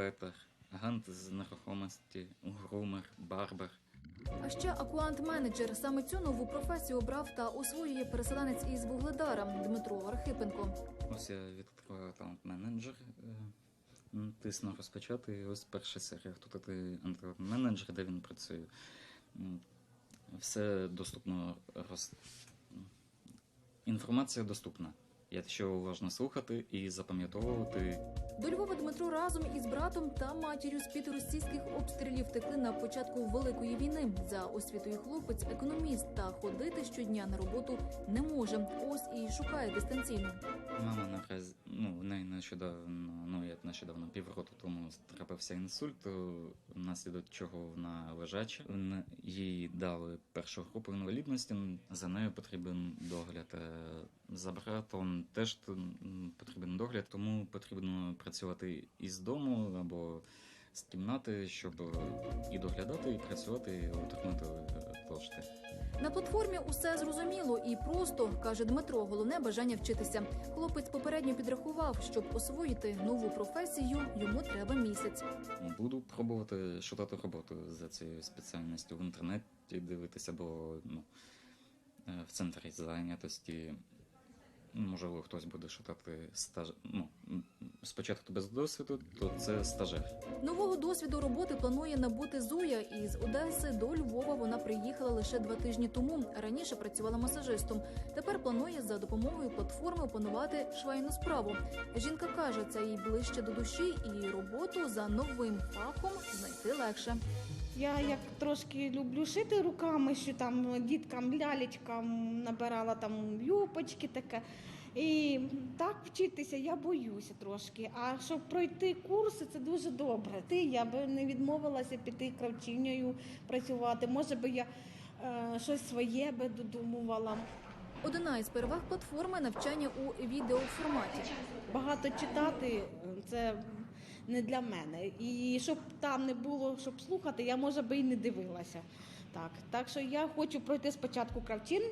інспектор, агент з нерухомості, грумер, барбер. А ще акуант-менеджер. Саме цю нову професію обрав та освоює переселенець із Вугледара Дмитро Архипенко. Ось я відкриваю талант менеджер. Тисну розпочати. і Ось перша серія. Хто такий менеджер, де він працює. Все доступно роз... Інформація доступна. Якщо уважно слухати і запам'ятовувати До Львова Дмитро разом із братом та матір'ю з під російських обстрілів текли на початку великої війни. За освітою хлопець економіст та ходити щодня на роботу не може. Ось і шукає дистанційно. Мама наразі, ну, в неї нещодавно, ну як нещодавно, півроку тому трапився інсульт, внаслідок чого вона лежача. Їй дали першу групу інвалідності, за нею потрібен догляд. Е, За братом теж потрібен догляд, тому потрібно працювати із дому або з кімнати, щоб і доглядати, і працювати, і отримати кошти. На платформі усе зрозуміло і просто каже Дмитро. Головне бажання вчитися. Хлопець попередньо підрахував, щоб освоїти нову професію, йому треба місяць. Буду пробувати шукати роботу за цією спеціальністю в інтернеті, дивитися, бо ну, е, в центрі зайнятості. Можливо, хтось буде шукати стаж... ну, спочатку без досвіду, то це стажер. Нового досвіду роботи планує набути Зоя. Із Одеси до Львова вона приїхала лише два тижні тому. Раніше працювала масажистом. Тепер планує за допомогою платформи опанувати швейну справу. Жінка каже, це їй ближче до душі, і роботу за новим фахом знайти легше. Я як трошки люблю шити руками, що там діткам, лялечкам набирала там юпочки таке. І так вчитися я боюся трошки. А щоб пройти курси, це дуже добре. Ти я би не відмовилася піти кравчинею працювати. Може би я е, щось своє би додумувала. Одна із переваг платформи навчання у відеоформаті. Багато читати е, це не для мене. І щоб там не було, щоб слухати, я може би і не дивилася. Так, так що я хочу пройти спочатку кравчин.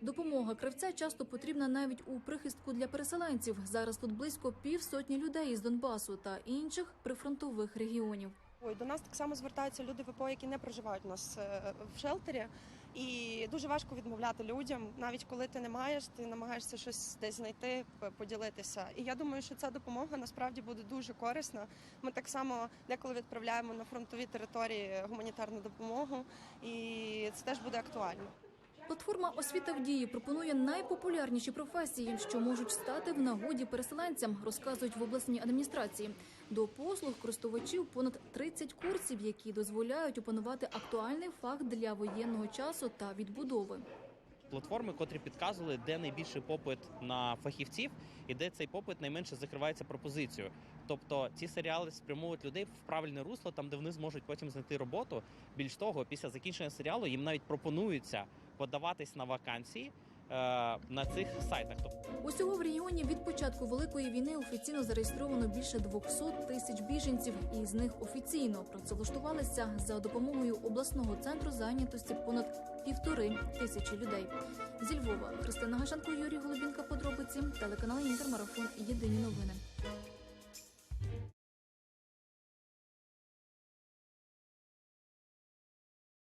Допомога кравця часто потрібна навіть у прихистку для переселенців. Зараз тут близько півсотні людей із Донбасу та інших прифронтових регіонів. Ой, до нас так само звертаються люди ВПО, які не проживають у нас е, в шелтері. І дуже важко відмовляти людям, навіть коли ти не маєш, ти намагаєшся щось десь знайти, поділитися. І я думаю, що ця допомога насправді буде дуже корисна. Ми так само деколи відправляємо на фронтові території гуманітарну допомогу, і це теж буде актуально. Платформа освіта в дії пропонує найпопулярніші професії, що можуть стати в нагоді переселенцям, розказують в обласній адміністрації. До послуг користувачів понад 30 курсів, які дозволяють опанувати актуальний фах для воєнного часу та відбудови. платформи, котрі підказували, де найбільший попит на фахівців і де цей попит найменше закривається пропозицією. Тобто ці серіали спрямовують людей в правильне русло, там де вони зможуть потім знайти роботу. Більш того, після закінчення серіалу їм навіть пропонується подаватись на вакансії е, на цих сайтах. Усього в регіоні від початку великої війни офіційно зареєстровано більше 200 тисяч біженців, і з них офіційно працевлаштувалися за допомогою обласного центру зайнятості понад півтори тисячі людей. Зі Львова Христина Гашенко, Юрій Голубінка. Подробиці телеканал Інтермарафон. Єдині новини.